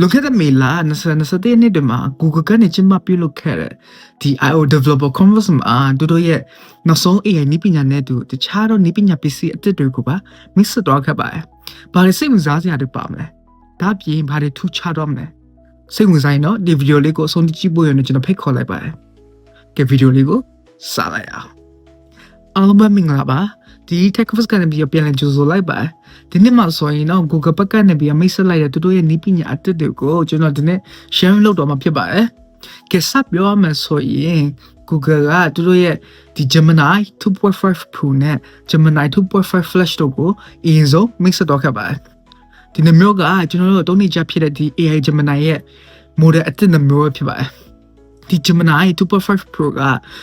လွန်ခဲ့တဲ့မေလ2021နှစ်တည်းမှာ Google ကနေကျင်းပပြုလုပ်ခဲ့တဲ့ဒီ IO Developer Conference မှာသူတို့ရဲ့နောက်ဆုံး AI နည်းပညာနဲ့အတူတခြားသောနည်းပညာပစ္စည်းအသစ်တွေကိုပါ mix သွားခဲ့ပါတယ်။ဘာတွေစိတ်ဝင်စားစရာတွေပါမလဲ။ဒါ့အပြင်ဘာတွေထူးခြားတော့မလဲ။စိတ်ဝင်စားရင်တော့ဒီဗီဒီယိုလေးကိုအဆုံးထိကြည့်ဖို့ရရင်ကျွန်တော်ဖိတ်ခေါ်လိုက်ပါတယ်။ကဲဗီဒီယိုလေးကိုစလိုက်အောင်။အားလုံးပဲမင်္ဂလာပါ။ ဒီ Tech Fest ကနေပြီးတော့ပြန်လည်ကြိုဆိုလိုက်ပါဒီနေ့မှဆိုရင်တော့ Google ဘက်ကနေပြီးတော့မိတ်ဆက်လိုက်တဲ့သူတို့ရဲ့နည်းပညာအသစ်တွေကိုကျွန်တော်ဒီနေ့ share လုပ်တော့မှာဖြစ်ပါတယ်။ကဲဆက်ပြောရမယ်ဆိုရင် Google ကသူတို့ရဲ့ဒီ Gemini 2.5 Pro နဲ့ Gemini 2.5 Flash တို့ကိုအရင်ဆုံးမိတ်ဆက်တော့ခဲ့ပါတယ်။ဒီနှမျိုးကကျွန်တော်တို့တုံးနေကြဖြစ်တဲ့ဒီ AI Gemini ရဲ့ model အသစ်နှမျိုးပဲဖြစ်ပါတယ်။ ဒီ Gemini 2.5 Pro က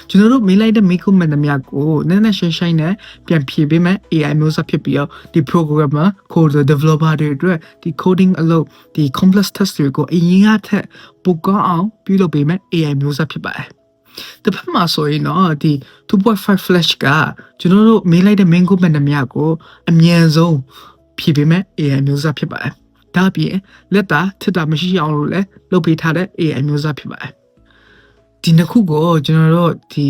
ကျွန်တော်တို့မေးလိုက်တဲ့ make up မှန်သမျှကိုနည်းနည်းရှင်းရှင်းနဲ့ပြန်ဖြေပေးမယ် AI မျိုးစားဖြစ်ပြီးတော့ဒီ programmer coder developer တွေအတွက်ဒီ coding အလုပ်ဒီ complex test တွေကိုအရင်ကထက်ပိုကောင်းအောင်ပြုလုပ်ပေးမယ် AI မျိုးစားဖြစ်ပါတယ်။တစ်ဖက်မှာဆိုရင်တော့ဒီ2.5 flash ကကျွန်တော်တို့မေးလိုက်တဲ့ main code မှန်သမျှကိုအမြန်ဆုံးဖြေပေးမယ် AI မျိုးစားဖြစ်ပါတယ်။ဒါ့အပြင်လက်တာထစ်တာမရှိအောင်လို့လည်းလုပ်ပေးထားတဲ့ AI မျိုးစားဖြစ်ပါတယ်။ ဒီနှစ်ခုကိုကျွန်တော်တို့ဒီ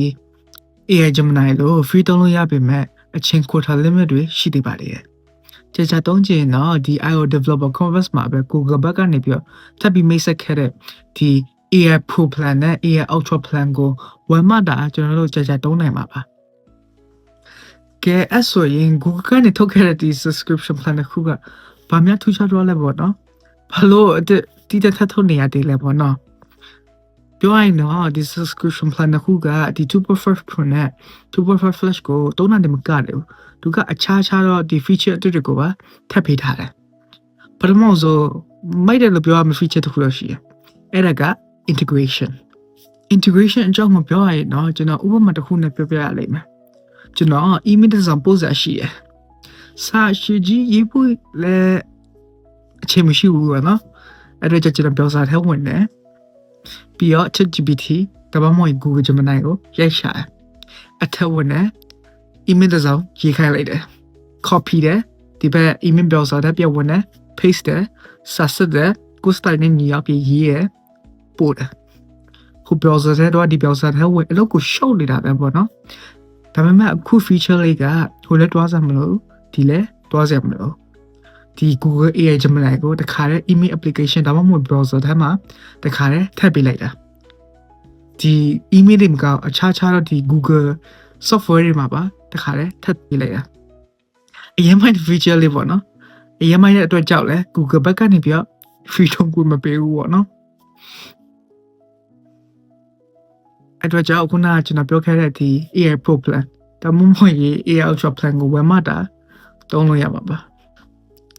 AI Gemini လို့ free သုံးလို့ရပေမဲ့အချိန် quota limit တွေရှိသေးပါတယ်။ကြာကြာသုံးချင်တော့ဒီ IO developer conference မှာပဲ Google ဘက်ကနေပြီးတော့ထပ်ပြီးမိတ်ဆက်ခဲ့တဲ့ဒီ AI Pro plan နဲ့ AI Ultra plan ကိုဝယ်မှတာကျွန်တော်တို့ကြာကြာသုံးနိုင်မှာပါ။ကဲအဲ့ဆိုရင် Google ကနေထုတ်ခဲ့တဲ့ဒီ subscription plan တစ်ခုကဘာများထူးခြားတော့လဲပေါ့နော်။ဘာလို့အတစ်တီးတက်ထပ်ထုတ်နေရသေးလဲပေါ့နော်။ ပြောရရင်တော့ဒီ subscription plan တစ်ခုကဒီ2.5 Pro နဲ့2.5 Flash ကိုသုံးနိုင်တယ်မကတယ်ဘူးသူကအခြားခြားတော့ဒီ feature အသစ်တွေကိုပါထပ်ပေးထားတယ်ပထမဆုံးမိုက်တယ်လို့ပြောရမယ့် feature တစ်ခုတော့ရှိတယ်အဲ့ဒါက integration integration အကြောင်းကိုပြောရရင်တော့ကျွန်တော်ဥပမာတစ်ခုနဲ့ပြောပြရလိမ့်မယ်ကျွန်တော် email တစ်စောင်ပို့စာရှိရယ်စာရှိကြီးရေးဖို့လည်းအချိန်မရှိဘူးကွာနော်အဲ့ဒါကြောင့်ကျွန်တော်ပြောစာထဲဝင်တယ် ပြီးတော့ ChatGPT ဒါမှမဟုတ် Google Gemini ကိုရိုက်ရှာတယ်အထက်ဝင်တယ် email တစ်စောင်ရေးခိုင်းလိုက်တယ် copy တယ်ဒီဘက် email browser ထဲပြဝင်တယ် paste တယ်ဆက်စတယ်ကိုစတိုင်နဲ့ညီရောက်ပြီးရေးရပို့တယ်ခု browser ထဲတော့ဒီ browser ထဲဝင်အလုပ်ကိုရှုပ်နေတာပဲပေါ့နော်ဒါပေမဲ့အခု feature လေးကဟိုလည်းတွားစမလို့ဒီလည်းတွားစမလို့ ဒီ Google AI Gemini ကိုတခါတည်း email application ဒါမှမဟုတ် browser ထဲမှာတခါတည်းထည့်ပေးလိုက်တာဒီ email တွေမကောအခြားခြားတော့ဒီ Google software တွေမှာပါတခါတည်းထည့်ပေးလိုက်တာအရင်မှ feature လေးပေါ့နော်အရင်မှရဲ့အတွက်ကြောက်လဲ Google ဘက်ကနေပြီးတော့ freedom ကိုမပေးဘူးပေါ့နော်အဲ့တော့ကြောက်ခုနကကျွန်တော်ပြောခဲ့တဲ့ဒီ AI Pro plan ဒါမှမဟုတ် AI Ultra plan ကိုဝယ်မှတာသုံးလို့ရမှာပါ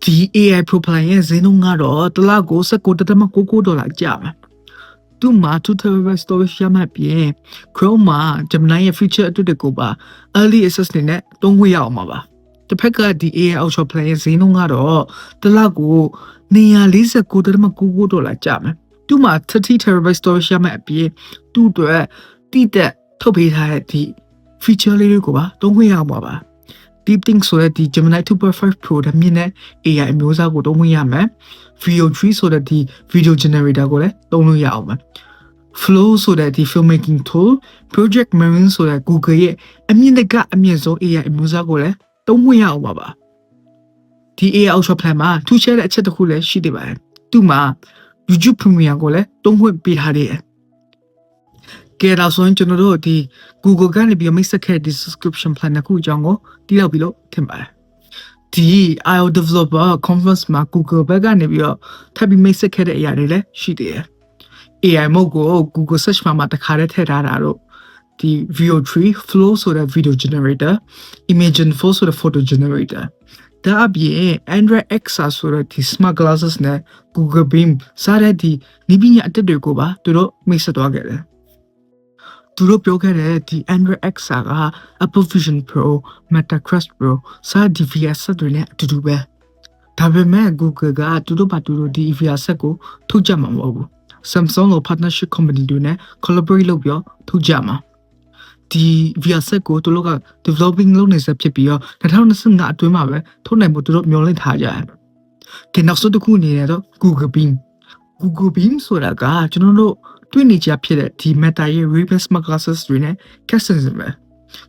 ဒီ AI Pro plan ရဲ့ဈေးနှုန်းကတော့တစ်လကို19.99ဒေါ်လာကျပါသူ့မှာ2 TB storage ရမှပြင် Chrome မှာ Gemini ရဲ့ feature အတူတကူပါ early access နေနဲ့သုံးခွင့်ရအောင်ပါပါတစ်ဖက်ကဒီ AI Ultra plan ရဲ့ဈေးနှုန်းကတော့တစ်လကို249.99ဒေါ်လာကျမယ်သူ့မှာ30 TB storage ရမှအပြင်သူ့အတွက်တိတက်ထုတ်ပေးထားတဲ့ဒီ feature လေးတွေကိုပါသုံးခွင့်ရအောင်ပါပါ Deep Think ဆိုတဲ့ဒီ Gemini 2.5 Pro ဓာတ်မြင့်တဲ့ AI အမျိုးအစားကိုသုံးခွင့်ရမယ် Video 3ဆိုတဲ့ဒီ video generator ကိုလည်းသုံးလို့ရအောင်မယ် Flow ဆိုတဲ့ဒီ filmmaking tool Project Marin ဆိုတဲ့ Google ရဲ့အမြင့်တကအမြင့်ဆုံး AI အမျိုးအစားကိုလည်းသုံးခွင့်ရအောင်ပါပါဒီ AI Ultra Plan မှာထူးခြားတဲ့အချက်တစ်ခုလည်းရှိသေးပါတယ်သူ့မှာ YouTube Premium ကိုလည်းသုံးခွင့်ပေးထားတယ် ကဲတော့ဆိုရင်ကျွန်တော်တို့ဒီ Google ကနေပြီးမိတ်ဆက်ခဲ့ဒီ subscription plan တစ်ခုအကြောင်းကိုတိလောက်ပြီးလို့ထင်ပါတယ်ဒီ IO developer conference မှာ Google ဘက်ကနေပြီးတော့ထပ်ပြီးမိတ်ဆက်ခဲ့တဲ့အရာတွေလည်းရှိသေးတယ် AI mode ကို Google search bar မှာတခါတည်းထည့်ထားတာတော့ဒီ VO3 flow ဆိုတဲ့ video generator imagen 4ဆိုတဲ့ photo generator ဒါအပြင် Android XR ဆိုတဲ့ဒီ smart glasses နဲ့ Google Beam စတဲ့ဒီနိပညာအတက်တွေကိုပါသူတို့မိတ်ဆက်သွားခဲ့တယ် သူတို့ပြောခဲ့တဲ့ဒီ Android XR က Apple Vision Pro, Meta Quest Pro စတဲ့ VR set တွေနဲ့အတူတူပဲဒါပေမဲ့ Google ကသူတို့ပါသူတို့ဒီ VR set ကိုထုတ်ကြမှာမဟုတ်ဘူး Samsung လို partnership company တွေနဲ့ collaborate လုပ်ပြီးတော့ထုတ်ကြမှာဒီ VR set ကိုသူတို့က developing လုပ်နေဆက်ဖြစ်ပြီးတော့2025အတွင်းမှာပဲထုတ်နိုင်ဖို့သူတို့မျှော်လင့်ထားကြတယ်။ကဲနောက်ဆုံးတစ်ခုအနေနဲ့တော့ Google Beam Google Beam ဆိုတာကကျွန်တော်တို့ တွေ့နေကြဖြစ်တဲ့ဒီ Meta ရဲ့ Ray-Ban Smart Glasses တွေနဲ့ Custom ပဲ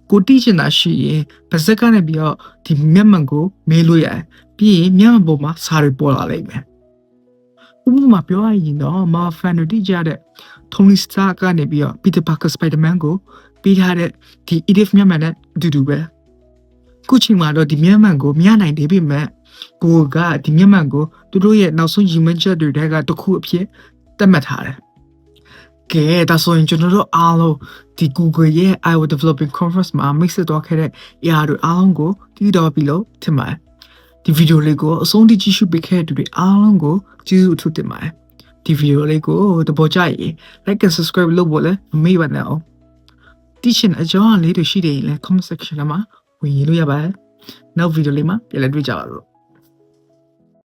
ကိုတိကျင်တာရှိရင်ပါဇက်ကနေပြီးတော့ဒီမျက်မှန်ကိုမေးလို့ရတယ်ပြီးရင်မျက်မှန်ပေါ်မှာစာတွေပေါ်လာလိမ့်မယ်ဥပမာပြောရရင်တော့ Marvel တို့တိကျတဲ့ Tony Stark ကနေပြီးတော့ Peter Parker Spider-Man ကိုပေးထားတဲ့ဒီ Edith မျက်မှန်နဲ့အတူတူပဲခုချိန်မှာတော့ဒီမျက်မှန်ကိုမရနိုင်သေးပေမဲ့ကိုကဒီမျက်မှန်ကိုသူတို့ရဲ့နောက်ဆုံးရည်မှန်းချက်တွေထဲကတစ်ခုအဖြစ်သတ်မှတ်ထားတယ် ကဲဒါဆိုရင်ကျွန်တော်တို့အားလုံးဒီ Google ရဲ့ IO Developing Conference မှာ mix တော့ခဲ့တဲ့ AR တွေအားလုံးကိုတည်တော်ပြီလို့ထင်ပါတယ်ဒီဗီဒီယိုလေးကိုအဆုံးထိကြည့်ရှုပေးခဲ့တဲ့သူတွေအားလုံးကိုကျေးဇူးအထူးတင်ပါတယ်ဒီဗီဒီယိုလေးကိုသဘောကျရင် like and subscribe လုပ်ဖို့လည်းမမေ့ပါနဲ့အောင်တီရှင်အကြောင်းအလေးတွေရှိတယ်ရင်လည်း comment section မှာဝင်ရေးလို့ရပါတယ်နောက်ဗီဒီယိုလေးမှာပြန်လည်တွေ့ကြပါလို့